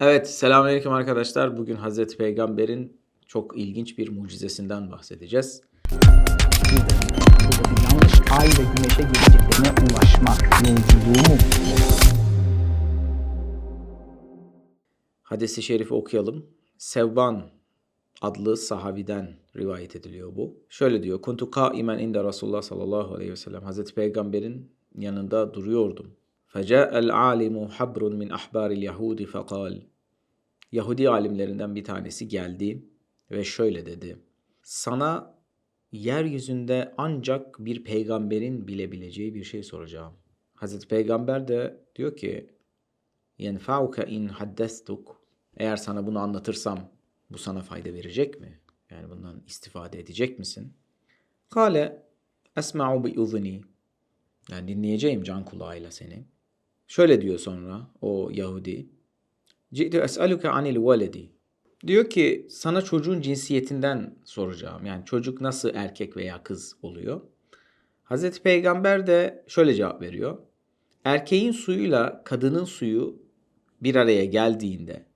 Evet, selamünaleyküm arkadaşlar. Bugün Hazreti Peygamber'in çok ilginç bir mucizesinden bahsedeceğiz. Burada bir yanlış ay ve güneşe geleceklerine ulaşmak yolculuğu mu? Hadis-i şerifi okuyalım. Sevban adlı sahabiden rivayet ediliyor bu. Şöyle diyor. Kuntu kaimen inde Resulullah sallallahu aleyhi ve sellem. Hazreti Peygamber'in yanında duruyordum. Feca'el alimu habrun min ahbaril yahudi fekal. Yahudi alimlerinden bir tanesi geldi ve şöyle dedi. Sana yeryüzünde ancak bir peygamberin bilebileceği bir şey soracağım. Hazreti Peygamber de diyor ki yenfa'uke in haddestuk. Eğer sana bunu anlatırsam bu sana fayda verecek mi? Yani bundan istifade edecek misin? Kale esma'u bi. Yani dinleyeceğim can kulağıyla seni. Şöyle diyor sonra o Yahudi. Ci'tu es'aluke anil veledi. Diyor ki sana çocuğun cinsiyetinden soracağım. Yani çocuk nasıl erkek veya kız oluyor? Hazreti Peygamber de şöyle cevap veriyor. Erkeğin suyuyla kadının suyu bir araya geldiğinde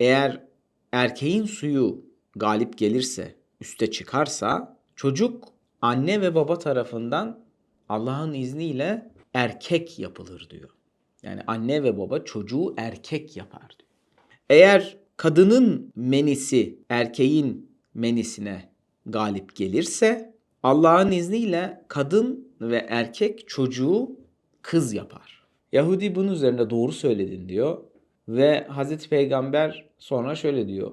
eğer erkeğin suyu galip gelirse, üste çıkarsa çocuk anne ve baba tarafından Allah'ın izniyle erkek yapılır diyor. Yani anne ve baba çocuğu erkek yapar. Eğer kadının menisi erkeğin menisine galip gelirse Allah'ın izniyle kadın ve erkek çocuğu kız yapar. Yahudi bunun üzerine doğru söyledin diyor ve Hazreti Peygamber sonra şöyle diyor.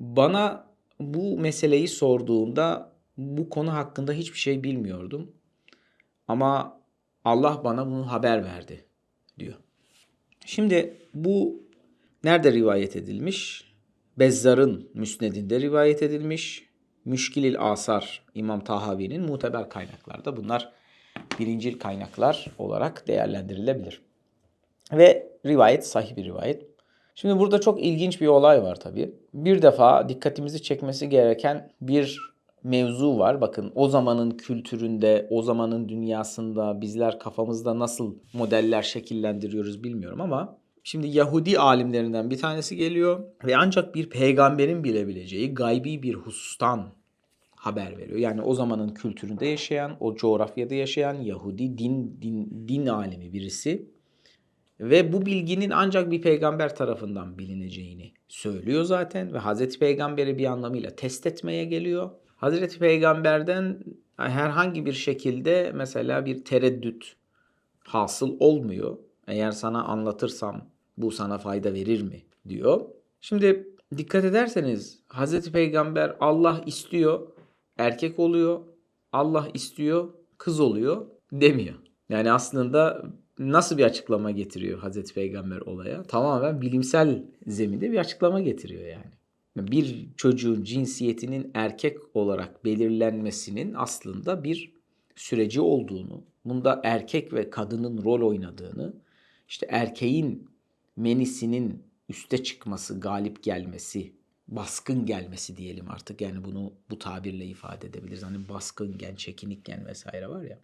Bana bu meseleyi sorduğunda bu konu hakkında hiçbir şey bilmiyordum. Ama Allah bana bunu haber verdi. Şimdi bu nerede rivayet edilmiş? Bezzar'ın müsnedinde rivayet edilmiş. Müşkilil Asar İmam Tahavi'nin muteber kaynaklarda bunlar birincil kaynaklar olarak değerlendirilebilir. Ve rivayet sahih bir rivayet. Şimdi burada çok ilginç bir olay var tabii. Bir defa dikkatimizi çekmesi gereken bir mevzu var. Bakın o zamanın kültüründe, o zamanın dünyasında bizler kafamızda nasıl modeller şekillendiriyoruz bilmiyorum ama şimdi Yahudi alimlerinden bir tanesi geliyor ve ancak bir peygamberin bilebileceği gaybi bir husustan haber veriyor. Yani o zamanın kültüründe yaşayan, o coğrafyada yaşayan Yahudi din din, din alimi birisi ve bu bilginin ancak bir peygamber tarafından bilineceğini söylüyor zaten ve Hazreti Peygamber'i bir anlamıyla test etmeye geliyor. Hazreti Peygamber'den herhangi bir şekilde mesela bir tereddüt hasıl olmuyor. Eğer sana anlatırsam bu sana fayda verir mi diyor. Şimdi dikkat ederseniz Hazreti Peygamber Allah istiyor erkek oluyor. Allah istiyor kız oluyor demiyor. Yani aslında nasıl bir açıklama getiriyor Hazreti Peygamber olaya? Tamamen bilimsel zeminde bir açıklama getiriyor yani. Bir çocuğun cinsiyetinin erkek olarak belirlenmesinin aslında bir süreci olduğunu, bunda erkek ve kadının rol oynadığını, işte erkeğin menisinin üste çıkması, galip gelmesi, baskın gelmesi diyelim artık yani bunu bu tabirle ifade edebiliriz. Hani baskın gen, çekinik gen vesaire var ya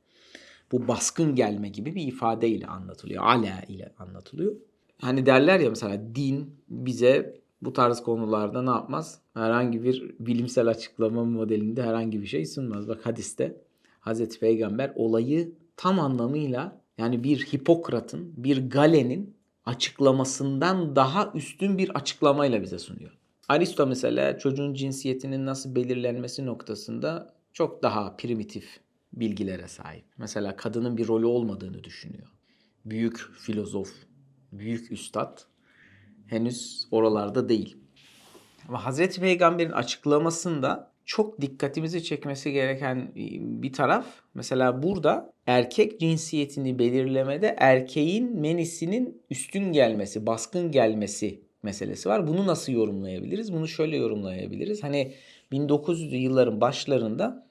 bu baskın gelme gibi bir ifadeyle anlatılıyor. Ala ile anlatılıyor. Hani derler ya mesela din bize bu tarz konularda ne yapmaz? Herhangi bir bilimsel açıklama modelinde herhangi bir şey sunmaz. Bak hadiste Hazreti Peygamber olayı tam anlamıyla yani bir Hipokrat'ın, bir Galen'in açıklamasından daha üstün bir açıklamayla bize sunuyor. Aristo mesela çocuğun cinsiyetinin nasıl belirlenmesi noktasında çok daha primitif bilgilere sahip. Mesela kadının bir rolü olmadığını düşünüyor. Büyük filozof, büyük üstad henüz oralarda değil. Ama Hazreti Peygamber'in açıklamasında çok dikkatimizi çekmesi gereken bir taraf mesela burada erkek cinsiyetini belirlemede erkeğin menisinin üstün gelmesi, baskın gelmesi meselesi var. Bunu nasıl yorumlayabiliriz? Bunu şöyle yorumlayabiliriz. Hani 1900'lü yılların başlarında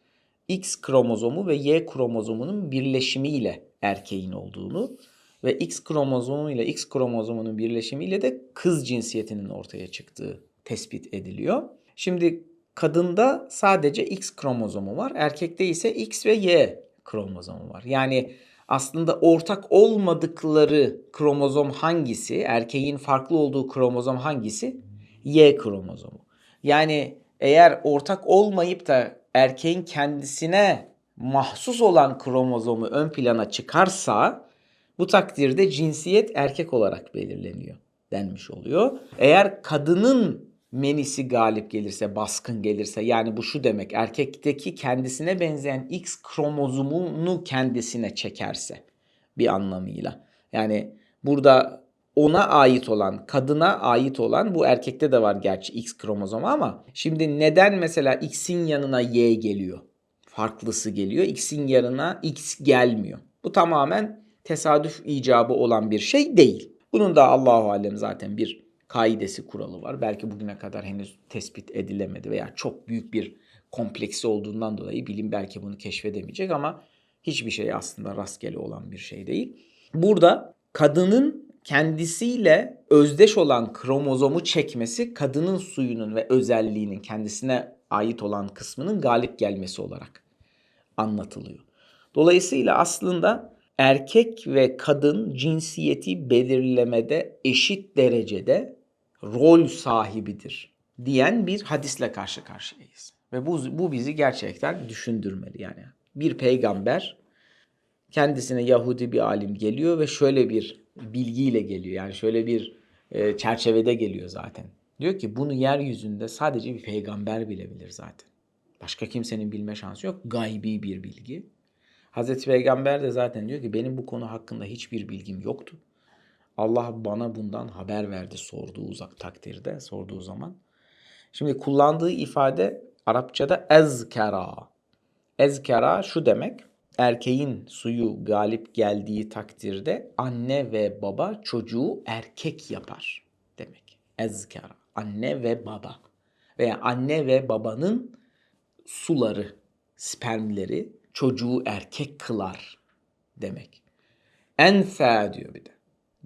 X kromozomu ve Y kromozomunun birleşimiyle erkeğin olduğunu ve X kromozomu ile X kromozomunun birleşimiyle de kız cinsiyetinin ortaya çıktığı tespit ediliyor. Şimdi kadında sadece X kromozomu var, erkekte ise X ve Y kromozomu var. Yani aslında ortak olmadıkları kromozom hangisi? Erkeğin farklı olduğu kromozom hangisi? Y kromozomu. Yani eğer ortak olmayıp da erkeğin kendisine mahsus olan kromozomu ön plana çıkarsa bu takdirde cinsiyet erkek olarak belirleniyor denmiş oluyor. Eğer kadının menisi galip gelirse, baskın gelirse yani bu şu demek erkekteki kendisine benzeyen X kromozomunu kendisine çekerse bir anlamıyla. Yani burada ona ait olan, kadına ait olan bu erkekte de var gerçi X kromozomu ama şimdi neden mesela X'in yanına Y geliyor? Farklısı geliyor. X'in yanına X gelmiyor. Bu tamamen tesadüf icabı olan bir şey değil. Bunun da Allahu alem zaten bir kaidesi kuralı var. Belki bugüne kadar henüz tespit edilemedi veya çok büyük bir kompleksi olduğundan dolayı bilim belki bunu keşfedemeyecek ama hiçbir şey aslında rastgele olan bir şey değil. Burada kadının kendisiyle özdeş olan kromozomu çekmesi kadının suyunun ve özelliğinin kendisine ait olan kısmının galip gelmesi olarak anlatılıyor. Dolayısıyla aslında erkek ve kadın cinsiyeti belirlemede eşit derecede rol sahibidir diyen bir hadisle karşı karşıyayız. Ve bu, bu bizi gerçekten düşündürmeli yani. Bir peygamber kendisine Yahudi bir alim geliyor ve şöyle bir bilgiyle geliyor. Yani şöyle bir e, çerçevede geliyor zaten. Diyor ki bunu yeryüzünde sadece bir peygamber bilebilir zaten. Başka kimsenin bilme şansı yok. Gaybi bir bilgi. Hazreti Peygamber de zaten diyor ki benim bu konu hakkında hiçbir bilgim yoktu. Allah bana bundan haber verdi sorduğu uzak takdirde, sorduğu zaman. Şimdi kullandığı ifade Arapçada ezkera. Ezkera şu demek. Erkeğin suyu galip geldiği takdirde anne ve baba çocuğu erkek yapar demek. Ezkera. Anne ve baba. Veya anne ve babanın suları, spermleri çocuğu erkek kılar demek. Enfe diyor bir de.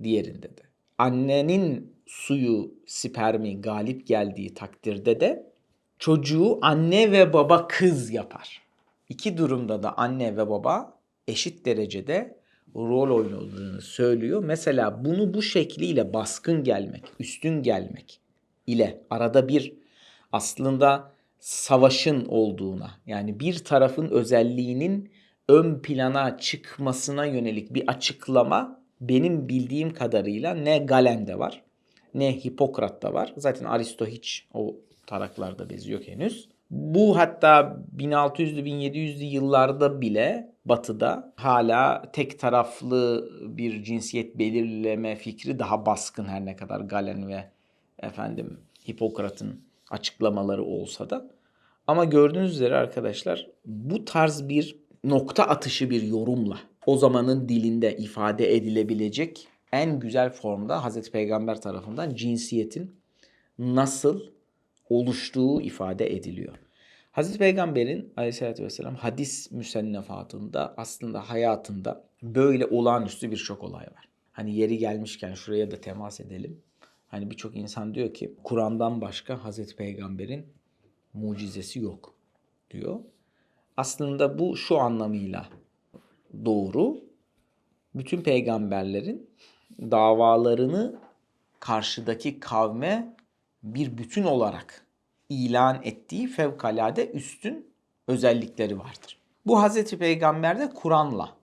Diğerinde de. Annenin suyu, spermi galip geldiği takdirde de çocuğu anne ve baba kız yapar. İki durumda da anne ve baba eşit derecede rol oynadığını söylüyor. Mesela bunu bu şekliyle baskın gelmek, üstün gelmek ile arada bir aslında savaşın olduğuna yani bir tarafın özelliğinin ön plana çıkmasına yönelik bir açıklama benim bildiğim kadarıyla ne Galen'de var ne Hipokrat'ta var. Zaten Aristo hiç o taraklarda bezi yok henüz. Bu hatta 1600'lü 1700'lü yıllarda bile batıda hala tek taraflı bir cinsiyet belirleme fikri daha baskın her ne kadar Galen ve efendim Hipokrat'ın açıklamaları olsa da. Ama gördüğünüz üzere arkadaşlar bu tarz bir nokta atışı bir yorumla o zamanın dilinde ifade edilebilecek en güzel formda Hazreti Peygamber tarafından cinsiyetin nasıl oluştuğu ifade ediliyor. Hazreti Peygamber'in aleyhissalatü vesselam hadis müsennefatında aslında hayatında böyle olağanüstü birçok olay var. Hani yeri gelmişken şuraya da temas edelim. Hani birçok insan diyor ki Kur'an'dan başka Hazreti Peygamber'in mucizesi yok diyor. Aslında bu şu anlamıyla doğru. Bütün peygamberlerin davalarını karşıdaki kavme bir bütün olarak ilan ettiği fevkalade üstün özellikleri vardır. Bu Hazreti Peygamber'de Kur'an'la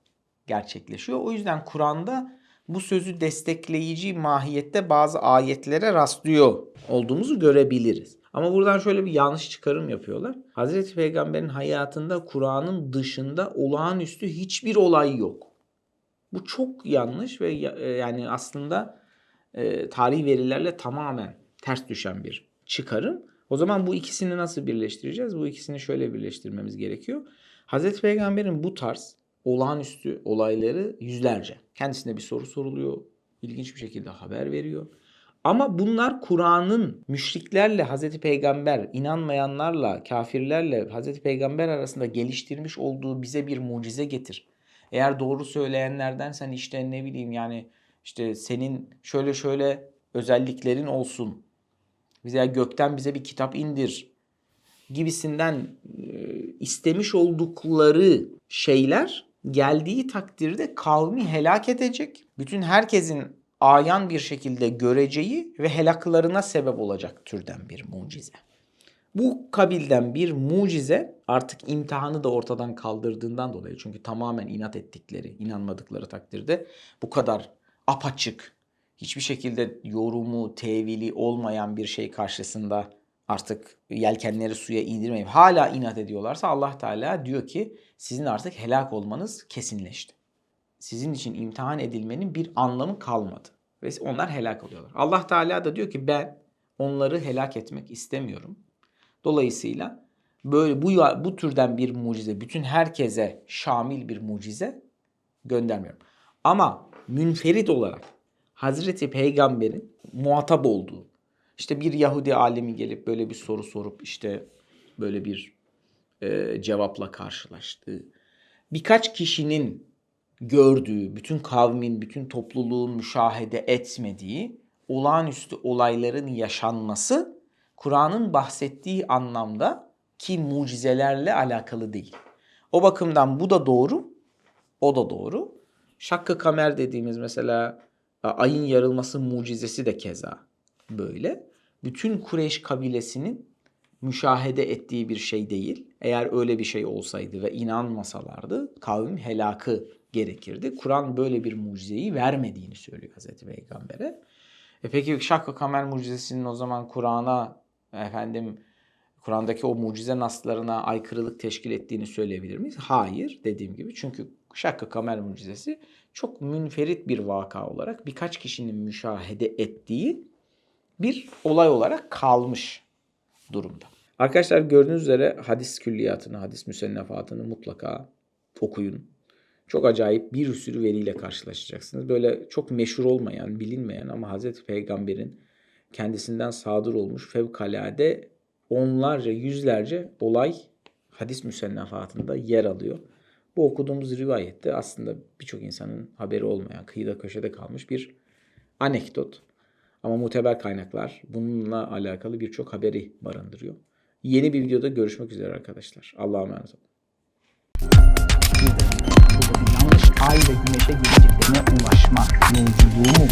gerçekleşiyor. O yüzden Kur'an'da bu sözü destekleyici mahiyette bazı ayetlere rastlıyor olduğumuzu görebiliriz. Ama buradan şöyle bir yanlış çıkarım yapıyorlar. Hazreti Peygamber'in hayatında Kur'an'ın dışında olağanüstü hiçbir olay yok. Bu çok yanlış ve yani aslında e, tarihi verilerle tamamen ters düşen bir çıkarım. O zaman bu ikisini nasıl birleştireceğiz? Bu ikisini şöyle birleştirmemiz gerekiyor. Hazreti Peygamber'in bu tarz olağanüstü olayları yüzlerce. Kendisine bir soru soruluyor. İlginç bir şekilde haber veriyor. Ama bunlar Kur'an'ın müşriklerle Hazreti Peygamber, inanmayanlarla, kafirlerle Hazreti Peygamber arasında geliştirmiş olduğu bize bir mucize getir. Eğer doğru söyleyenlerden sen işte ne bileyim yani işte senin şöyle şöyle özelliklerin olsun. Bize gökten bize bir kitap indir gibisinden istemiş oldukları şeyler geldiği takdirde kavmi helak edecek. Bütün herkesin ayan bir şekilde göreceği ve helaklarına sebep olacak türden bir mucize. Bu kabilden bir mucize artık imtihanı da ortadan kaldırdığından dolayı çünkü tamamen inat ettikleri, inanmadıkları takdirde bu kadar apaçık, hiçbir şekilde yorumu, tevili olmayan bir şey karşısında artık yelkenleri suya indirmeyip hala inat ediyorlarsa Allah Teala diyor ki sizin artık helak olmanız kesinleşti. Sizin için imtihan edilmenin bir anlamı kalmadı. Ve onlar helak oluyorlar. Allah Teala da diyor ki ben onları helak etmek istemiyorum. Dolayısıyla böyle bu bu türden bir mucize, bütün herkese şamil bir mucize göndermiyorum. Ama münferit olarak Hazreti Peygamber'in muhatap olduğu, işte bir Yahudi alemi gelip böyle bir soru sorup işte böyle bir e, cevapla karşılaştığı, birkaç kişinin gördüğü, bütün kavmin, bütün topluluğun müşahede etmediği olağanüstü olayların yaşanması Kur'an'ın bahsettiği anlamda ki mucizelerle alakalı değil. O bakımdan bu da doğru, o da doğru. Şakkı kamer dediğimiz mesela ayın yarılması mucizesi de keza böyle. Bütün Kureyş kabilesinin müşahede ettiği bir şey değil. Eğer öyle bir şey olsaydı ve inanmasalardı kavim helakı gerekirdi. Kur'an böyle bir mucizeyi vermediğini söylüyor Hazreti Peygamber'e. E peki Şakkı Kamer mucizesinin o zaman Kur'an'a efendim Kur'an'daki o mucize naslarına aykırılık teşkil ettiğini söyleyebilir miyiz? Hayır dediğim gibi. Çünkü Şakkı Kamer mucizesi çok münferit bir vaka olarak birkaç kişinin müşahede ettiği bir olay olarak kalmış durumda. Arkadaşlar gördüğünüz üzere hadis külliyatını, hadis müsennefatını mutlaka okuyun. Çok acayip bir sürü veriyle karşılaşacaksınız. Böyle çok meşhur olmayan, bilinmeyen ama Hazreti Peygamber'in kendisinden sadır olmuş fevkalade onlarca, yüzlerce olay hadis müsennefatında yer alıyor. Bu okuduğumuz rivayette aslında birçok insanın haberi olmayan, kıyıda köşede kalmış bir anekdot. Ama muteber kaynaklar bununla alakalı birçok haberi barındırıyor. Yeni bir videoda görüşmek üzere arkadaşlar. Allah'a emanet olun. Buradaki yanlış ay ve güneşe geciktirme ulaşma mevcudluğu mu?